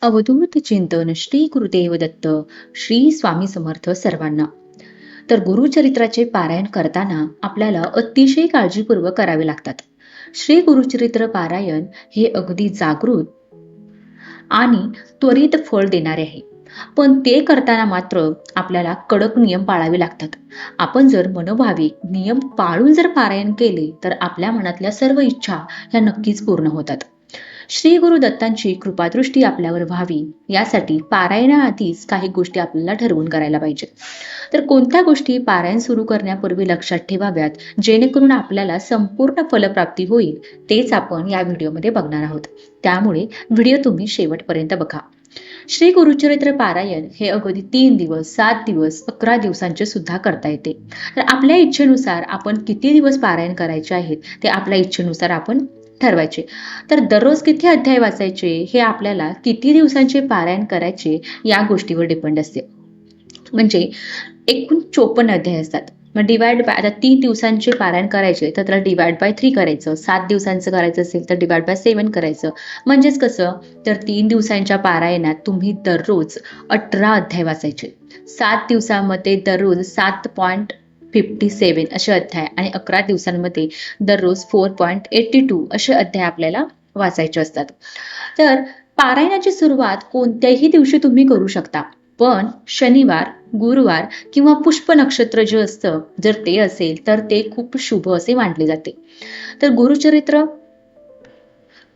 अवधूत चिंतन श्री गुरुदेव दत्त श्री स्वामी समर्थ सर्वांना. तर गुरुचरित्राचे पारायण करताना आपल्याला अतिशय काळजीपूर्वक करावे लागतात. श्री गुरुचरित्र पारायण हे अगदी जागृत आणि त्वरित फळ देणारे आहे. पण ते करताना मात्र आपल्याला कडक नियम पाळावे लागतात. आपण जर मनोभावी नियम पाळून जर पारायण केले तर आपल्या मनातल्या सर्व इच्छा ह्या नक्कीच पूर्ण होतात. श्री गुरु दत्तांची कृपादृष्टी आपल्यावर व्हावी. यासाठी पारायणाआधीच काही गोष्टी आपल्याला ठरवून करायला पाहिजे. तर कोणत्या गोष्टी पारायण सुरू करण्यापूर्वी लक्षात ठेवाव्यात? जेणेकरून आपल्याला संपूर्ण फलप्राप्ती होईल तेच आपण या व्हिडिओमध्ये बघणार आहोत. त्यामुळे व्हिडिओ तुम्ही शेवटपर्यंत बघा. श्री गुरुचरित्र पारायण हे अगदी तीन दिवस सात दिवस अकरा दिवसांचे सुद्धा करता येते. तर आपल्या इच्छेनुसार आपण किती दिवस पारायण करायचे आहेत ते आपल्या इच्छेनुसार आपण ठरवायचे. तर दररोज किती अध्याय वाचायचे? हे आपल्याला किती दिवसांचे पारायण करायचे? या गोष्टीवर डिपेंड असते. म्हणजे एकूण चोपन्न अध्याय असतात. मग डिवाइड बाय आता तीन दिवसांचे पारायण करायचे तर त्याला डिवाइड बाय थ्री करायचं. सात दिवसांचं करायचं असेल तर डिवाइड बाय सेवन करायचं. म्हणजेच कसं? तर तीन दिवसांच्या पारायणात तुम्ही दररोज अठरा अध्याय वाचायचे. सात दिवसामध्ये दररोज सात पॉईंट फिफ्टी सेवन असे अध्याय आणि अकरा दिवसांमध्ये दररोज फोर पॉईंट एट्टी टू असे अध्याय आपल्याला वाचायचे असतात. तर पारायणाची सुरुवात कोणत्याही दिवशी तुम्ही करू शकता. पण शनिवार गुरुवार किंवा पुष्प नक्षत्र जे असतं जर ते असेल तर ते खूप शुभ असे मानले जाते. तर गुरुचरित्र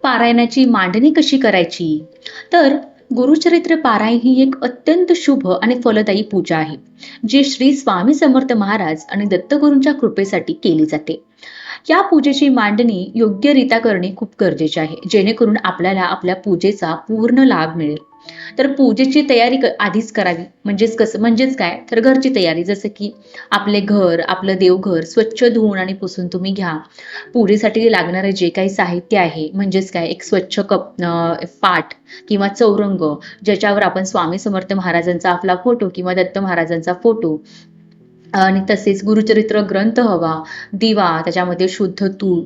पारायणाची मांडणी कशी करायची? तर गुरुचरित्र पारायण ही एक अत्यंत शुभ आणि फलदायी पूजा आहे जी श्री स्वामी समर्थ महाराज आणि दत्तगुरूंच्या कृपेसाठी केली जाते. या पूजेची मांडणी योग्यरित्या करणे खूप गरजेचे आहे जेणेकरून आपल्याला आपल्या पूजेचा पूर्ण लाभ मिळेल. तर पूजेची तयारी क- आधीच करावी. म्हणजेच कसं म्हणजेच काय? तर घरची तयारी. जसं की आपले घर आपलं देवघर स्वच्छ धुवून आणि पुसून तुम्ही घ्या. पूजेसाठी लागणारे जे काही साहित्य आहे म्हणजेच काय? एक स्वच्छ कप अं, किंवा चौरंग ज्याच्यावर आपण स्वामी समर्थ महाराजांचा आपला फोटो किंवा दत्त महाराजांचा फोटो आणि तसेच गुरुचरित्र ग्रंथ हवा. दिवा त्याच्यामध्ये शुद्ध तूळ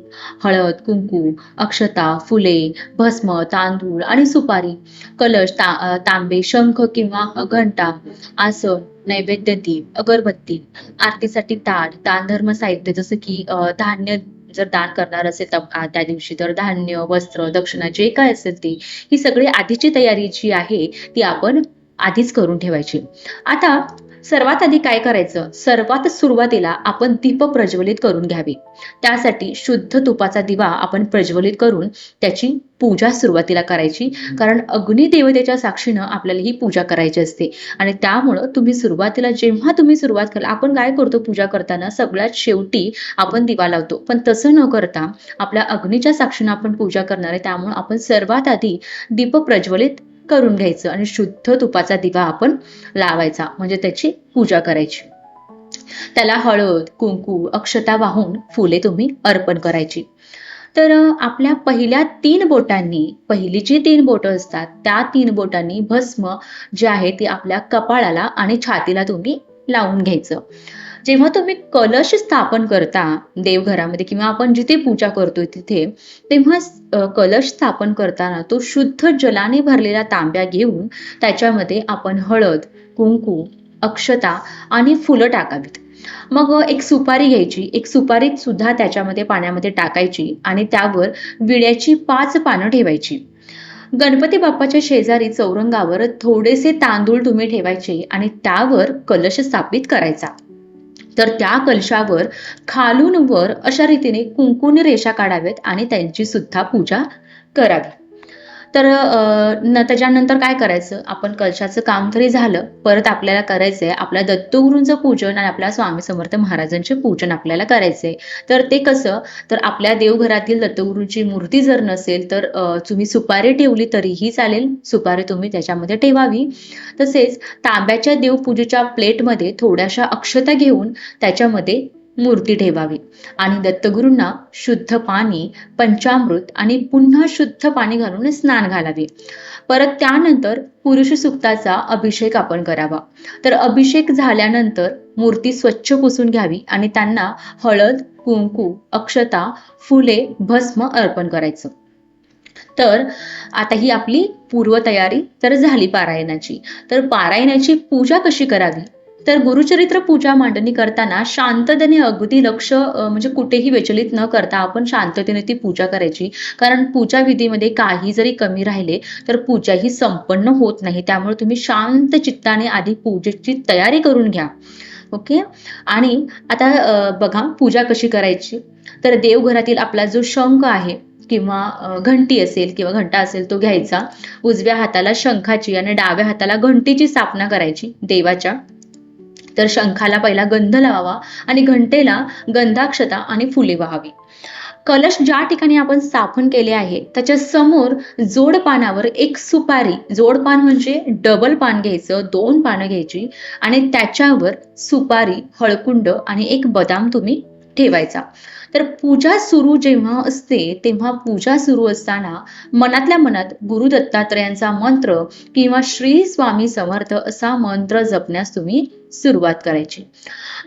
हळद कुंकू अक्षता फुले भस्म तांदूळ आणि सुपारी कलश ता तांबे शंख किंवा घंटा आसन नैवेद्य दीप अगरबत्ती आरतीसाठी ताट दानधर्म साहित्य जसं की धान्य जर दान करणार असेल तर त्या दिवशी तर धान्य वस्त्र दक्षिणा जे काय असेल ते ही सगळी आधीची तयारी जी आहे ती आपण आधीच करून ठेवायची. आता सर्वात आधी काय करायचं? सर्वात सुरुवातीला आपण दीप प्रज्वलित करून घ्यावी. त्यासाठी शुद्ध तुपाचा दिवा आपण प्रज्वलित करून त्याची पूजा सुरुवातीला करायची. कारण अग्निदेवतेच्या साक्षीनं आपल्याला ही पूजा करायची असते. आणि त्यामुळं तुम्ही सुरुवातीला जेव्हा तुम्ही सुरुवात करा आपण काय करतो पूजा करताना? सगळ्यात शेवटी आपण दिवा लावतो. पण तसं न करता आपल्या अग्नीच्या साक्षीनं आपण पूजा करणार आहे. त्यामुळे आपण सर्वात आधी दीप प्रज्वलित करून घ्यायचं आणि शुद्ध तुपाचा दिवा आपण लावायचा म्हणजे त्याची पूजा करायची. त्याला हळद कुंकू अक्षता वाहून फुले तुम्ही अर्पण करायची. तर आपल्या पहिल्या तीन बोटांनी पहिली जी तीन बोटं असतात त्या तीन बोटांनी भस्म जे आहे ते आपल्या कपाळाला आणि छातीला तुम्ही लावून घ्यायचं. जेव्हा तुम्ही कलश स्थापन करता देवघरामध्ये किंवा आपण जिथे पूजा करतोय तिथे तेव्हा कलश स्थापन करताना तो शुद्ध जलाने भरलेला तांब्या घेऊन त्याच्यामध्ये आपण हळद कुंकू अक्षता आणि फुलं टाकावीत. मग एक सुपारी घ्यायची. एक सुपारी सुद्धा त्याच्यामध्ये पाण्यामध्ये टाकायची आणि त्यावर विड्याची पाच पानं ठेवायची. गणपती बाप्पाच्या शेजारी चौरंगावर थोडेसे तांदूळ तुम्ही ठेवायचे आणि त्यावर कलश स्थापित करायचा. तर त्या कलशावर खालून वर अशा रीतीने कुंकून रेषा काढाव्यात आणि त्यांची सुद्धा पूजा करावी. तर न त्याच्यानंतर काय करायचं? आपण कलशाचं काम तरी झालं परत आपल्याला करायचंय. आपल्या दत्तगुरूंचं पूजन आणि आपल्या स्वामी समर्थ महाराजांचे पूजन आपल्याला करायचंय. तर ते कसं? तर आपल्या देवघरातील दत्तगुरूंची मूर्ती जर नसेल तर तुम्ही सुपारी ठेवली तरीही चालेल. सुपारी तुम्ही त्याच्यामध्ये ठेवावी. तसेच तांब्याच्या देवपूजेच्या प्लेटमध्ये थोड्याशा अक्षता घेऊन त्याच्यामध्ये मूर्ती ठेवावी. आणि दत्तगुरूंना शुद्ध पाणी पंचामृत आणि पुन्हा शुद्ध पाणी घालून स्नान घालावे. परत त्यानंतर पुरुष सुक्ताचा अभिषेक आपण करावा. तर अभिषेक झाल्यानंतर मूर्ती स्वच्छ पुसून घ्यावी आणि त्यांना हळद कुंकू अक्षता फुले भस्म अर्पण करायचं. तर आता ही आपली पूर्वतयारी तर झाली पारायणाची. तर पारायणाची पूजा कशी करावी? तर गुरुचरित्र पूजा मांडणी करताना शांततेने अगदी लक्ष म्हणजे कुठेही विचलित न करता आपण शांततेने ती पूजा करायची. कारण पूजा विधीमध्ये काही जरी कमी राहिले तर पूजा ही संपन्न होत नाही. त्यामुळे तुम्ही शांत चित्ताने आधी पूजेची तयारी करून घ्या. ओके? आणि आता बघा पूजा कशी करायची? तर देवघरातील आपला जो शंख आहे किंवा घंटी असेल किंवा घंटा असेल तो घ्यायचा. उजव्या हाताला शंखाची आणि डाव्या हाताला घंटीची स्थापना करायची देवाच्या. तर शंखाला पहिला गंध लावावा आणि घंटेला गंधाक्षता आणि फुले व्हावी. कलश ज्या ठिकाणी आपण स्थापन केले आहे त्याच्यासमोर जोड पानावर एक सुपारी. जोड पान म्हणजे डबल पान घ्यायचं दोन पानं घ्यायची आणि त्याच्यावर सुपारी हळकुंड आणि एक बदाम तुम्ही ठेवायचा. तर पूजा सुरू जेव्हा असते तेव्हा पूजा सुरू असताना मनातल्या मनात गुरु दत्तात्रयांचा मंत्र किंवा श्री स्वामी समर्थ असा मंत्र जपण्यास तुम्ही सुरुवात करायची.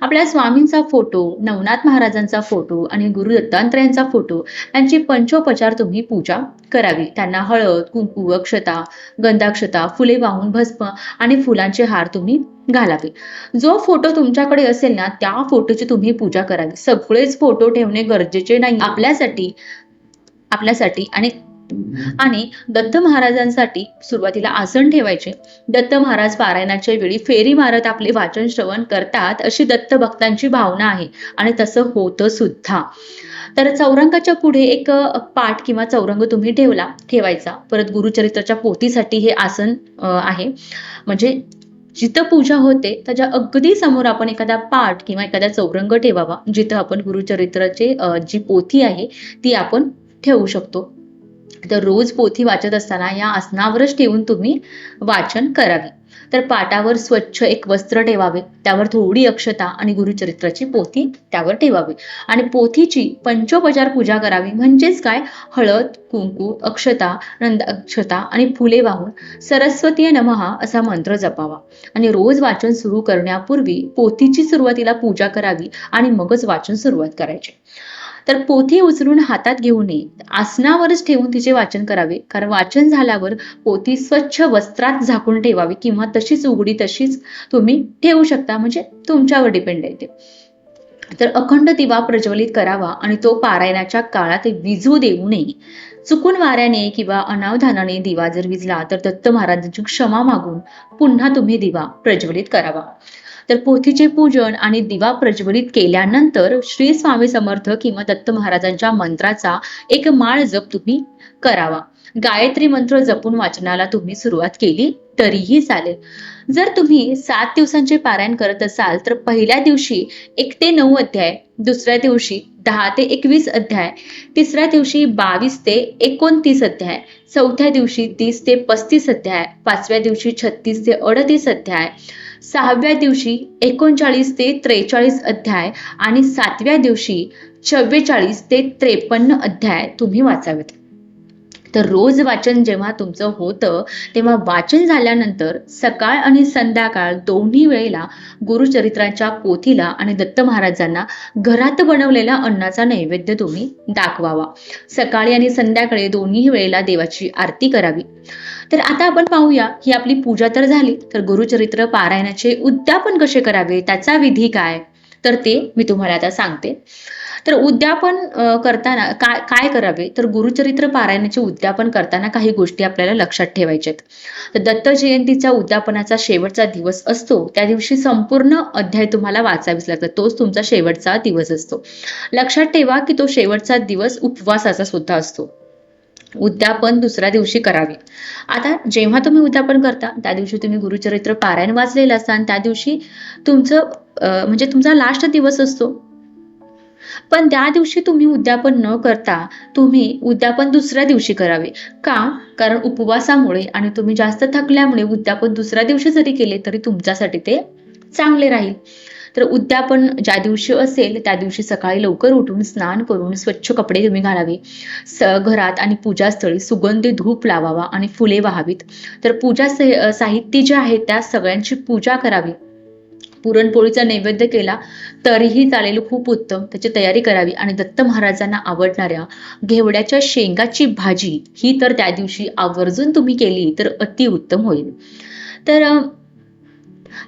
आपल्या स्वामींचा फोटो नवनाथ महाराजांचा फोटो आणि गुरु दत्तात्रयांचा फोटो यांची पंचोपचार तुम्ही पूजा करावी. त्यांना हळद कुंकू अक्षता गंधाक्षता फुले वाहून भस्म आणि फुलांचे हार तुम्ही घालावे. जो फोटो तुमच्याकडे असेल ना त्या फोटोची तुम्ही पूजा करावी. सगळेच फोटो ठेवणे गरजेचे नाही. आपल्यासाठी आपल्यासाठी आणि आणि दत्त महाराजांसाठी सुरुवातीला आसन ठेवायचे. दत्त महाराज पारायणाच्या वेळी फेरी मारत आपले वाचन श्रवण करतात अशी दत्त भक्तांची भावना आहे. आणि तसं होतं सुद्धा. तर चौरंगाच्या पुढे एक पाठ किंवा चौरंग तुम्ही ठेवला ठेवायचा. परत गुरुचरित्राच्या पोथीसाठी हे आसन आहे. म्हणजे जिथं पूजा होते त्याच्या अगदी समोर आपण एखादा पाठ किंवा एखादा चौरंग ठेवावा. जिथं आपण गुरुचरित्राचे जी पोथी आहे ती आपण ठेवू शकतो. तर रोज पोथी वाचत असताना या आसनावरच ठेवून तुम्ही वाचन करावे. तर पाटावर स्वच्छ एक वस्त्र ठेवावे त्यावर थोडी अक्षता आणि गुरुचरित्राची पोथी त्यावर ठेवावी. आणि पोथीची पंचोपचार पूजा करावी म्हणजेच काय? हळद कुंकू अक्षता नंद अक्षता आणि फुले वाहून सरस्वती नमहा असा मंत्र जपावा. आणि रोज वाचन सुरू करण्यापूर्वी पोथीची सुरुवातीला पूजा करावी आणि मगच वाचन सुरुवात करायची. तर पोथी उचलून हातात घेऊ नये. आसनावरच ठेवून तिचे वाचन करावे. कारण वाचन झाल्यावर पोथी स्वच्छ वस्त्रात झाकून ठेवावी किंवा तशीच उघडी तशीच तुम्ही ठेवू शकता. म्हणजे तुमच्यावर डिपेंड आहे ते. तर अखंड दिवा प्रज्वलित करावा आणि तो पारायणाच्या काळात विजू देऊ नये. चुकून वाऱ्याने किंवा अनावधानाने दिवा जर विजला तर दत्त महाराजांची क्षमा मागून पुन्हा तुम्ही दिवा प्रज्वलित करावा. तर पोथीचे पूजन आणि दिवा प्रज्वलित केल्यानंतर श्री स्वामी समर्थ किंवा दत्त महाराजांच्या मंत्राचा एक माळ जप तुम्ही करावा. गायत्री मंत्र जपून वाचनाला तुम्ही सुरुवात केली तरीही चालेल. जर तुम्ही सात दिवसांचे पारायण करत असाल तर पहिल्या दिवशी एक ते नऊ अध्याय दुसऱ्या दिवशी दहा ते एकवीस अध्याय तिसऱ्या दिवशी बावीस ते एकोणतीस अध्याय चौथ्या दिवशी तीस ते पस्तीस अध्याय पाचव्या दिवशी छत्तीस ते अडतीस अध्याय सहाव्या दिवशी एकोणचाळीस ते त्रेचाळीस अध्याय आणि सातव्या दिवशी चव्वेचाळीस ते त्रेपन्न अध्याय तुम्ही वाचावेत. तर रोज वाचन जेव्हा तुमचं होतं तेव्हा वाचन झाल्यानंतर सकाळ आणि संध्याकाळ दोन्ही वेळेला गुरुचरित्राच्या पोथीला आणि दत्त महाराजांना घरात बनवलेल्या अन्नाचा नैवेद्य तुम्ही दाखवावा. सकाळी आणि संध्याकाळी दोन्ही वेळेला देवाची आरती करावी. तर आता आपण पाहूया ही आपली पूजा तर झाली तर गुरुचरित्र पारायणाचे उद्यापन कसे करावे त्याचा विधी काय? तर ते मी तुम्हाला आता सांगते. तर उद्यापन करताना काय काय करावे? तर गुरुचरित्र पारायणाचे उद्यापन करताना काही गोष्टी आपल्याला लक्षात ठेवायच्या आहेत तर दत्त जयंतीचा उद्यापनाचा शेवटचा दिवस असतो त्या दिवशी संपूर्ण अध्याय तुम्हाला वाचावीच लागतात. तोच तुमचा शेवटचा दिवस असतो. लक्षात ठेवा की तो शेवटचा दिवस उपवासाचा सुद्धा असतो. उद्यापन दुसऱ्या दिवशी करावे. आता जेव्हा तुम्ही उद्यापन करता त्या दिवशी तुम्ही गुरुचरित्र पारायण वाचलेलं असता आणि त्या दिवशी तुमचं म्हणजे तुमचा लास्ट दिवस असतो. पण त्या दिवशी तुम्ही उद्यापन न करता तुम्ही उद्यापन दुसऱ्या दिवशी करावे. का? कारण उपवासामुळे आणि तुम्ही जास्त थकल्यामुळे उद्यापन दुसऱ्या दिवशी जरी केले तरी तुमच्यासाठी ते चांगले राहील. तर उद्यापन ज्या दिवशी असेल त्या दिवशी सकाळी लवकर उठून स्नान करून स्वच्छ कपडे तुम्ही घालावे. स घरात आणि पूजास्थळी सुगंधी धूप लावावा आणि फुले वाहावीत. तर पूजा साहित्य जे आहे त्या सगळ्यांची पूजा करावी. पुरणपोळीचा नैवेद्य केला तरीही चालेल खूप उत्तम. त्याची तयारी करावी आणि दत्त महाराजांना आवडणाऱ्या घेवड्याच्या शेंगाची भाजी ही तर त्या दिवशी आवर्जून तुम्ही केली तर अतिउत्तम होईल. तर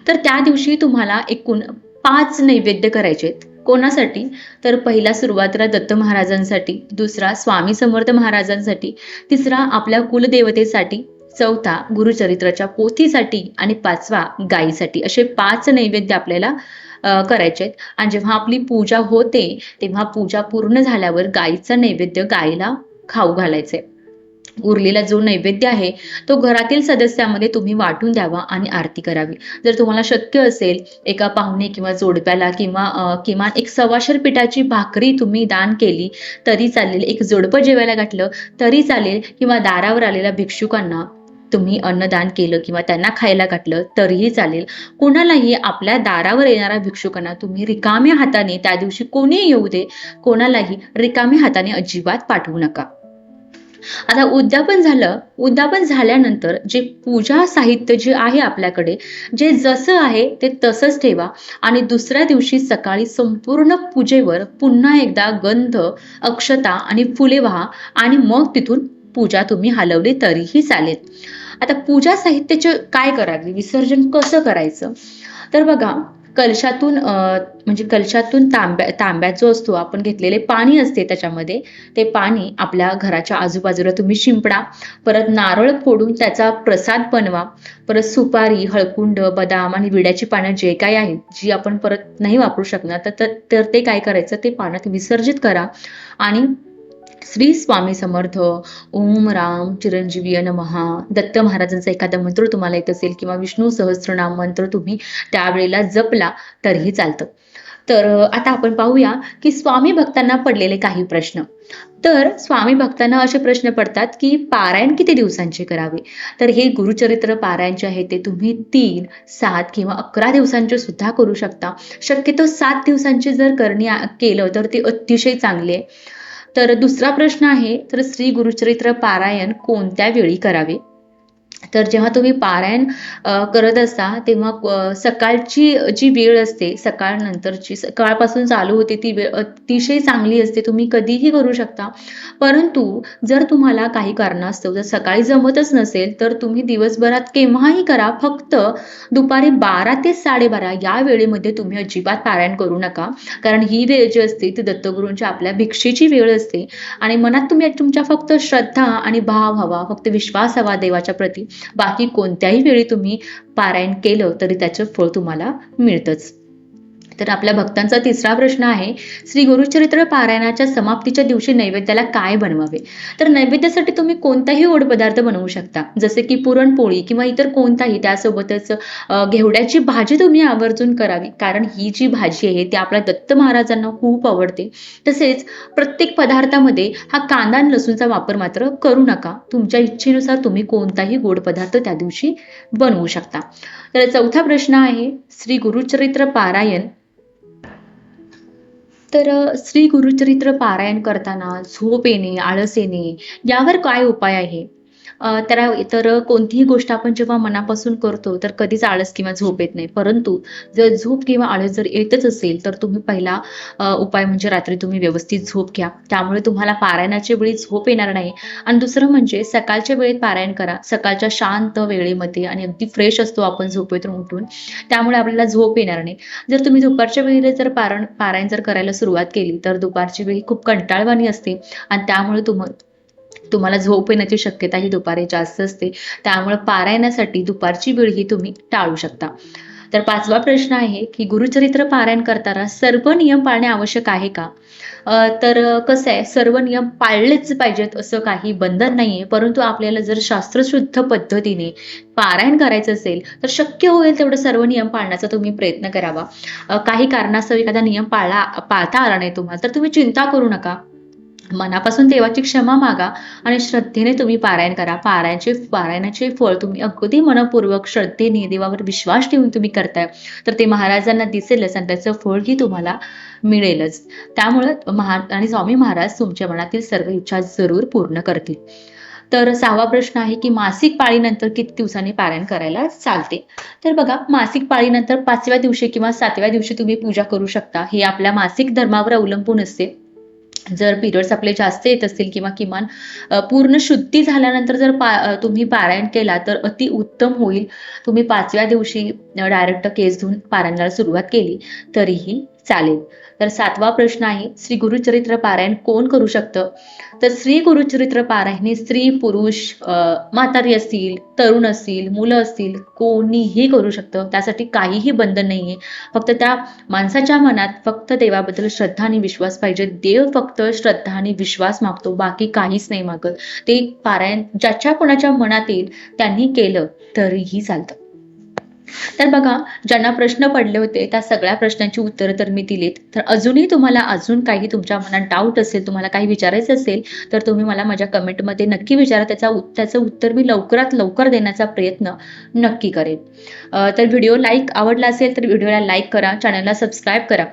तर त्या दिवशी तुम्हाला एकूण पाच नैवेद्य करायचे आहेत. कोणासाठी? तर पहिला सुरुवातीला दत्त महाराजांसाठी दुसरा स्वामी समर्थ महाराजांसाठी तिसरा आपल्या कुलदेवतेसाठी चौथा गुरुचरित्राच्या पोथीसाठी आणि पाचवा गायीसाठी. असे पाच नैवेद्य आपल्याला करायचे आहेत. आणि जेव्हा आपली पूजा होते तेव्हा पूजा पूर्ण झाल्यावर गायीचा नैवेद्य गायीला खाऊ घालायचे. उरलेला जो नैवेद्य आहे तो घरातील सदस्यामध्ये तुम्ही वाटून द्यावा आणि आरती करावी. जर तुम्हाला शक्य असेल एका पाहुणे किंवा जोडप्याला किंवा किमान एक सवाशर पिठाची भाकरी तुम्ही दान केली तरी चालेल. एक जोडपं जेवायला घातलं तरी चालेल. किंवा दारावर आलेल्या भिक्षुकांना तुम्ही अन्नदान केलं किंवा त्यांना खायला घातलं तरीही चालेल. कोणालाही आपल्या दारावर येणाऱ्या भिक्षुकांना तुम्ही रिकाम्या हाताने त्या दिवशी कोणी येऊ दे कोणालाही रिकाम्या हाताने अजिबात पाठवू नका. आता उद्यापन झालं उद्यापन झाल्यानंतर जे पूजा साहित्य जे आहे आपल्याकडे जे जसं आहे ते तसंच ठेवा. आणि दुसऱ्या दिवशी सकाळी संपूर्ण पूजेवर पुन्हा एकदा गंध अक्षता आणि फुले व्हा आणि मग तिथून पूजा तुम्ही हलवली तरीही चालेल. आता पूजा साहित्याचे काय करावे विसर्जन कसं करायचं? तर बघा कलशातून म्हणजे कलशातून तांब्या तांब्यात जो असतो आपण घेतलेले पाणी असते त्याच्यामध्ये ते पाणी आपल्या घराच्या आजूबाजूला तुम्ही शिंपडा परत नारळ फोडून त्याचा प्रसाद बनवा परत सुपारी हळकुंड बदाम आणि विड्याची पानं जे काही आहेत जी आपण परत नाही वापरू शकणार तर- तर तर ते काय करायचं ते पाण्यात विसर्जित करा आणि श्री स्वामी समर्थ. ओम राम चिरंजीवी नमहा. दत्त महाराजांचा एखादा मंत्र तुम्हाला येत असेल किंवा विष्णू सहस्रनाम मंत्र तुम्ही त्यावेळेला जपला तरीही चालतं. तर आता आपण पाहूया की स्वामी भक्तांना पडलेले काही प्रश्न. तर स्वामी भक्तांना असे प्रश्न पडतात की पारायण किती दिवसांचे करावे? तर हे गुरुचरित्र पारायण जे आहे ते तुम्ही तीन सात किंवा अकरा दिवसांचे सुद्धा करू शकता. शक्यतो सात दिवसांचे जर करणे केलं तर ते अतिशय चांगले आहे. तर दुसरा प्रश्न आहे तर श्री गुरुचरित्र पारायण कोणत्या वेळी करावे? तर जेव्हा तुम्ही पारायण करत असता तेव्हा सकाळची जी वेळ असते सकाळ नंतरची सकाळपासून चालू होते ती वेळ अतिशय चांगली असते तुम्ही कधीही करू शकता. परंतु जर तुम्हाला काही कारणास्तव जर सकाळी जमतच नसेल तर तुम्ही दिवसभरात केव्हाही करा फक्त दुपारी बारा ते साडेबारा या वेळेमध्ये तुम्ही अजिबात पारायण करू नका. कारण ही वेळ जी असते ती दत्तगुरूंच्या आपल्या भिक्षेची वेळ असते. आणि मनात तुम्ही तुमच्या फक्त श्रद्धा आणि भाव हवा फक्त विश्वास हवा देवाच्या प्रती. बाकी कोणत्याही वेळी तुम्ही पारायण केलं तरी त्याचं फळ तुम्हाला मिळतंच. तर आपल्या भक्तांचा तिसरा प्रश्न आहे श्री गुरुचरित्र पारायणाच्या समाप्तीच्या दिवशी नैवेद्याला काय बनवावे? तर नैवेद्यासाठी तुम्ही कोणताही गोड पदार्थ बनवू शकता जसे की पुरणपोळी किंवा इतर कोणताही त्यासोबतच घेवड्याची भाजी तुम्ही आवर्जून करावी. कारण ही जी भाजी आहे ती आपल्या दत्त महाराजांना खूप आवडते. तसेच प्रत्येक पदार्थामध्ये हा कांदा आणि लसूणचा वापर मात्र करू नका. तुमच्या इच्छेनुसार तुम्ही कोणताही गोड पदार्थ त्या दिवशी बनवू शकता. तर चौथा प्रश्न आहे श्री गुरुचरित्र पारायण तर श्री गुरुचरित्र पारायण करताना झोप येणे आळस येणे यावर काय उपाय आहे? तर तर कोणतीही गोष्ट आपण जेव्हा मनापासून करतो तर कधीच आळस किंवा झोप येत नाही. परंतु जर झोप किंवा आळस जर येतच असेल तर तुम्ही पहिला उपाय म्हणजे रात्री तुम्ही व्यवस्थित झोप घ्या. त्यामुळे तुम्हाला पारायणाच्या वेळी झोप येणार नाही. आणि दुसरं म्हणजे सकाळच्या वेळेत पारायण करा. सकाळच्या शांत वेळेमध्ये आणि अगदी फ्रेश असतो आपण झोपेतून उठून. त्यामुळे आपल्याला झोप येणार नाही. जर तुम्ही दुपारच्या वेळेला जर पारण पारायण जर करायला सुरुवात केली तर दुपारची वेळी खूप कंटाळवाणी असते. आणि त्यामुळे तुम्हाला तुम्हाला झोप येण्याची शक्यता ही दुपारी जास्त असते. त्यामुळे पारायणासाठी दुपारची वेळ ही तुम्ही टाळू शकता. तर पाचवा प्रश्न आहे की गुरुचरित्र पारायण करताना सर्व नियम पाळणे आवश्यक आहे का? तर कसं आहे सर्व नियम पाळलेच पाहिजेत असं काही बंधन नाहीये. परंतु आपल्याला जर शास्त्रशुद्ध पद्धतीने पारायण करायचं असेल तर शक्य होईल तेवढं सर्व नियम पाळण्याचा तुम्ही प्रयत्न करावा. काही कारणास्तव एखादा नियम पाळला पाळता आला नाही तुम्हाला तर तुम्ही चिंता करू नका. मनापासून देवाची क्षमा मागा आणि श्रद्धेने तुम्ही पारायण करा. पारायणचे पारायणाचे फळ तुम्ही अगदी मनपूर्वक श्रद्धेने देवावर विश्वास ठेवून तुम्ही करताय. तर ते महाराजांना दिसेलच आणि त्याचं फळही तुम्हाला मिळेलच. त्यामुळं महा आणि स्वामी महाराज तुमच्या मनातील सर्व इच्छा जरूर पूर्ण करतील. तर सहावा प्रश्न आहे की मासिक पाळीनंतर किती दिवसांनी पारायण करायला चालते? तर बघा मासिक पाळीनंतर पाचव्या दिवशी किंवा सातव्या दिवशी तुम्ही पूजा करू शकता. हे आपल्या मासिक धर्मावर अवलंबून असते. जर पिरियड्स आपले जास्त येत असतील किंवा किमान पूर्ण शुद्धी झाल्यानंतर जर पा तुम्ही पारायण केला तर अति उत्तम होईल. तुम्ही पाचव्या दिवशी डायरेक्ट केस धुवून पारायणाला सुरुवात केली. तरीही चालेल. तर सातवा प्रश्न आहे श्री गुरुचरित्र पारायण कोण करू शकतं? तर श्री गुरुचरित्र पारायण हे स्त्री पुरुष म्हातारी असतील तरुण असतील मुलं असतील कोणीही करू शकतं. त्यासाठी काहीही बंधन नाहीये. फक्त त्या माणसाच्या मनात फक्त देवाबद्दल श्रद्धा आणि विश्वास पाहिजे. देव फक्त श्रद्धा आणि विश्वास मागतो बाकी काहीच नाही मागत. ते पारायण ज्याच्या कोणाच्या मनात येईल त्यांनी केलं तरीही चालतं. तर बघा ज्यांना प्रश्न पडले होते त्या सगळ्या प्रश्नांची उत्तरं तर मी दिलीत. तर अजूनही तुम्हाला अजून काही तुमच्या मनात डाऊट असेल तुम्हाला काही विचारायचं असेल तर तुम्ही मला माझ्या कमेंटमध्ये नक्की विचारा. त्याचा त्याचं उत्तर मी लवकरात लवकर देण्याचा प्रयत्न नक्की करेन. तर व्हिडिओ लाईक आवडला असेल तर व्हिडिओला लाईक करा चॅनलला सबस्क्राईब करा.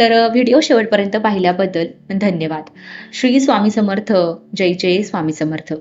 तर व्हिडिओ शेवटपर्यंत पाहिल्याबद्दल धन्यवाद. श्री स्वामी समर्थ जय जय स्वामी समर्थ.